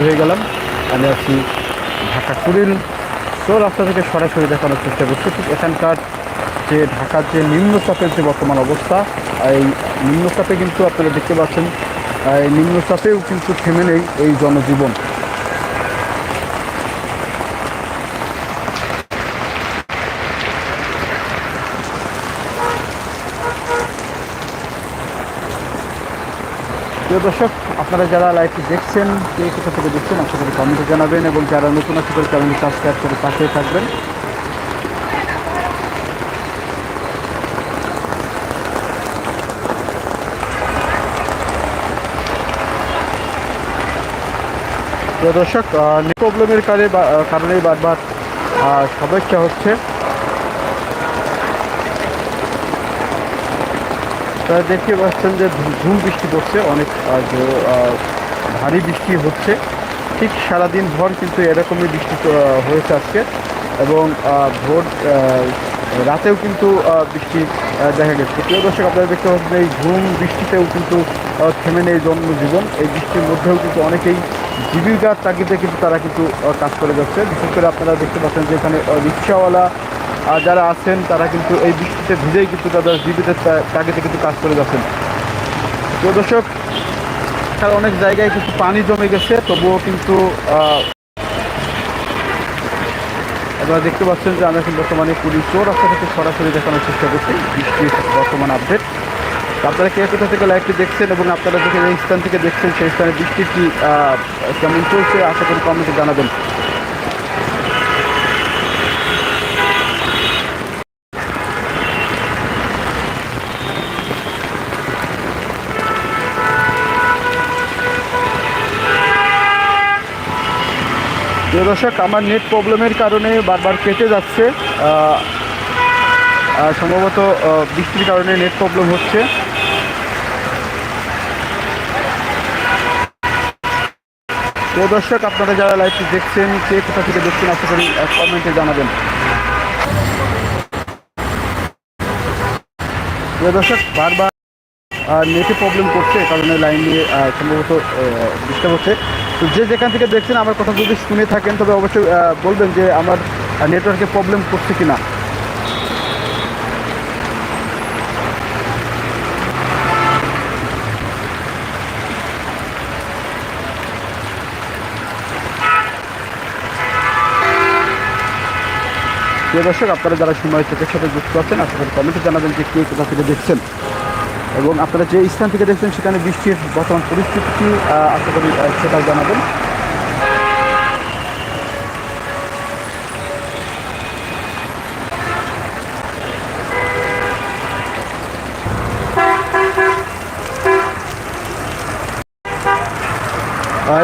হয়ে গেলাম। আমি আছি ঢাকা কুড়িল। তো রাস্তা থেকে সরাসরি দেখানোর চেষ্টা করছি, ঠিক এখানকার যে ঢাকার যে নিম্নচাপের যে বর্তমান অবস্থা, এই নিম্নচাপে কিন্তু আপনারা দেখতে পাচ্ছেন, এই নিম্নচাপেও কিন্তু থেমে নেই এই জনজীবন। প্রিয় দর্শক, আপনারা যারা লাইভটি দেখছেন, কে কোথা থেকে দেখছেন, আশা করি কমেন্টে জানাবেন এবং যারা নতুন আছে করে চ্যানেলটি সাবস্ক্রাইব করে পাশে থাকবেন। প্রিয় দর্শক প্রবলেমের কারণে কারণেই বারবার সমস্যা হচ্ছে। আপনারা দেখতে পাচ্ছেন যে ঝুম বৃষ্টি পড়ছে, অনেক ভারী বৃষ্টি হচ্ছে। ঠিক সারাদিন ভর কিন্তু এরকমই বৃষ্টি হয়েছে আজকে এবং ভোর রাতেও কিন্তু বৃষ্টি দেখা গেছে। প্রিয় দর্শক, আপনারা দেখতে পাচ্ছেন এই ঝুম বৃষ্টিতেও কিন্তু থেমে নেই জনজীবন এই বৃষ্টির মধ্যেও কিন্তু অনেকেই জীবিকার তাগিদে কিন্তু তারা কিন্তু কাজ করে যাচ্ছে। বিশেষ করে আপনারা দেখতে পাচ্ছেন যে এখানে রিক্সাওয়ালা যারা আছেন, তারা কিন্তু এই বৃষ্টিতে ভিজেই কিন্তু তাদের জীবিতের তা- তাগিদে কিন্তু কাজ করে যাচ্ছেন। তো দর্শক তার অনেক জায়গায় কিন্তু পানি জমে গেছে, তবুও কিন্তু আপনারা দেখতে পাচ্ছেন যে আমরা কিন্তু বর্তমানে পুলিশ চোর রাস্তা থেকে সরাসরি দেখানোর চেষ্টা করছি, বৃষ্টির বর্তমান আপডেট আপনারা কে কোথা থেকে লাইভটি দেখছেন এবং আপনারা যে স্থান থেকে দেখছেন, সেই স্থানে বৃষ্টির কি কেমন চলছে, আশা করি কমেন্টে জানাবেন। দর্শক, আমার নেট প্রবলেমের কারণে বারবার কেটে যাচ্ছে। সম্ভবত বৃষ্টির কারণে নেট প্রবলেম হচ্ছে। প্রিয় দর্শক, আপনারা যারা লাইভটি দেখছেন, কে কোথা থেকে দেখছেন, আশা করি কমেন্টে জানাবেন। প্রিয় দর্শক, বারবার নেটে প্রবলেম করছে কারণে লাইন নিয়ে সম্ভবত ডিস্টার্ব হচ্ছে। তো যে যেখান থেকে দেখছেন, আমার কথা যদি শুনে থাকেন, তবে অবশ্যই বলবেন যে আমার নেটওয়ার্কে প্রবলেম করছে কি না প্রিয় দর্শক, আপনারা যারা সময় চোখের সাথে যুক্ত আছেন করি কমেন্টে জানাবেন যে কে কোথা থেকে দেখছেন। এবং আপনারা যে স্থান থেকে দেখছেন সেখানে বৃষ্টির বর্তমান পরিস্থিতি আশা করি সেটা জানাবেন।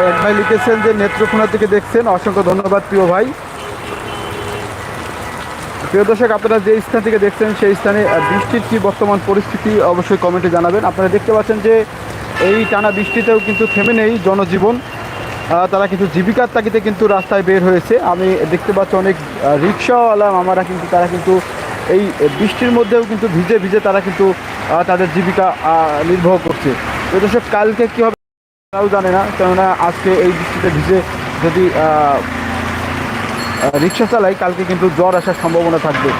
এক ভাই লিখেছেন যে নেত্রকোনা থেকে দেখছেন। অসংখ্য ধন্যবাদ প্রিয় ভাই। প্রিয় দর্শক, আপনারা যে স্থান থেকে দেখছেন সেই স্থানে বৃষ্টির কি বর্তমান পরিস্থিতি অবশ্যই কমেন্টে জানাবেন। আপনারা দেখতে পাচ্ছেন যে এই টানা বৃষ্টিতেও কিন্তু থেমে নেই জনজীবন। তারা কিন্তু জীবিকার তাগিদে কিন্তু রাস্তায় বের হয়েছে। আমি দেখতে পাচ্ছি অনেক রিক্সাওয়ালা মামারা কিন্তু, তারা কিন্তু এই বৃষ্টির মধ্যেও কিন্তু ভিজে ভিজে তারা কিন্তু তাদের জীবিকা নির্বাহ করছে। দর্শক, কালকে কী হবে তারাও জানে না। কেননা আজকে এই বৃষ্টিতে ভিজে যদি রিক্সা চালাই, কালকে কিন্তু জ্বর আসার সম্ভাবনা থাকবে।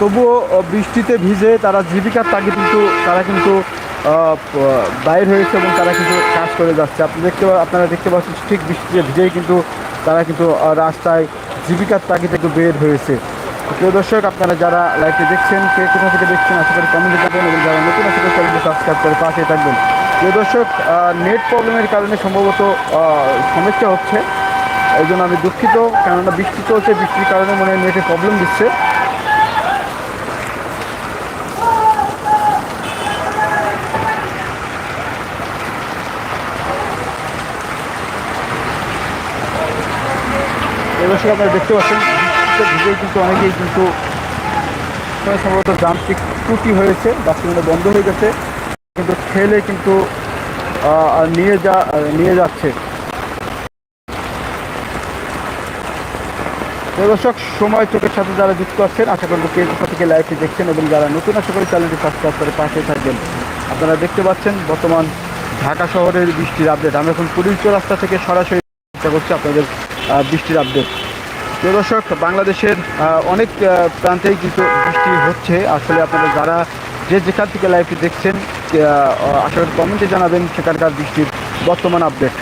তবুও বৃষ্টিতে ভিজে তারা জীবিকার তাগিদ কিন্তু, তারা কিন্তু বাইর হয়েছে এবং তারা কিন্তু কাজ করে যাচ্ছে। আপনি দেখতে আপনারা দেখতে পাচ্ছেন ঠিক বৃষ্টিতে ভিজেই কিন্তু তারা কিন্তু রাস্তায় জীবিকার তাগিদে কিন্তু বের হয়েছে। প্রিয় দর্শক, আপনারা যারা লাইভটি দেখছেন, কে কোথা থেকে দেখছেন, আশা করি কমেন্টে যাবেন এবং যারা নতুন, আশা করি সাবস্ক্রাইব করে পাশে থাকবেন। দর্শক নেট প্রবলেমের কারণে সম্ভবত সমস্যা হচ্ছে। এই জন্য আমি দুঃখিত, কেননা বৃষ্টি চলছে, বৃষ্টির কারণে মনে হয় নেটে প্রবলেম দিচ্ছে। এবার আপনারা দেখতে পাচ্ছেন ভিজেই কিন্তু অনেকেই কিন্তু, সম্ভবত যান্ত্রিক ত্রুটি হয়েছে বাসগুলো বন্ধ হয়ে গেছে। কিন্তু ঠেলে কিন্তু নিয়ে যা নিয়ে যাচ্ছে। দর্শক, সময় চোখের সাথে যারা যুক্ত আছেন, আশা করব কে কোথা থেকে লাইভটি দেখছেন এবং যারা নতুন আশা করি চ্যানেলটি সাবস্ক্রাইব করে পাশে থাকবেন। আপনারা দেখতে পাচ্ছেন, বর্তমান ঢাকা শহরের বৃষ্টির আপডেট আমরা এখন পুলিশ রাস্তা থেকে সরাসরি চেষ্টা করছি আপনাদের বৃষ্টির আপডেট প্রিয় দর্শক, বাংলাদেশের অনেক প্রান্তেই কিন্তু বৃষ্টি হচ্ছে। আসলে আপনারা যারা যে যেখান থেকে লাইভটি দেখছেন আশা করি কমেন্টে জানাবেন সেখানকার দৃষ্টির বর্তমান আপডেট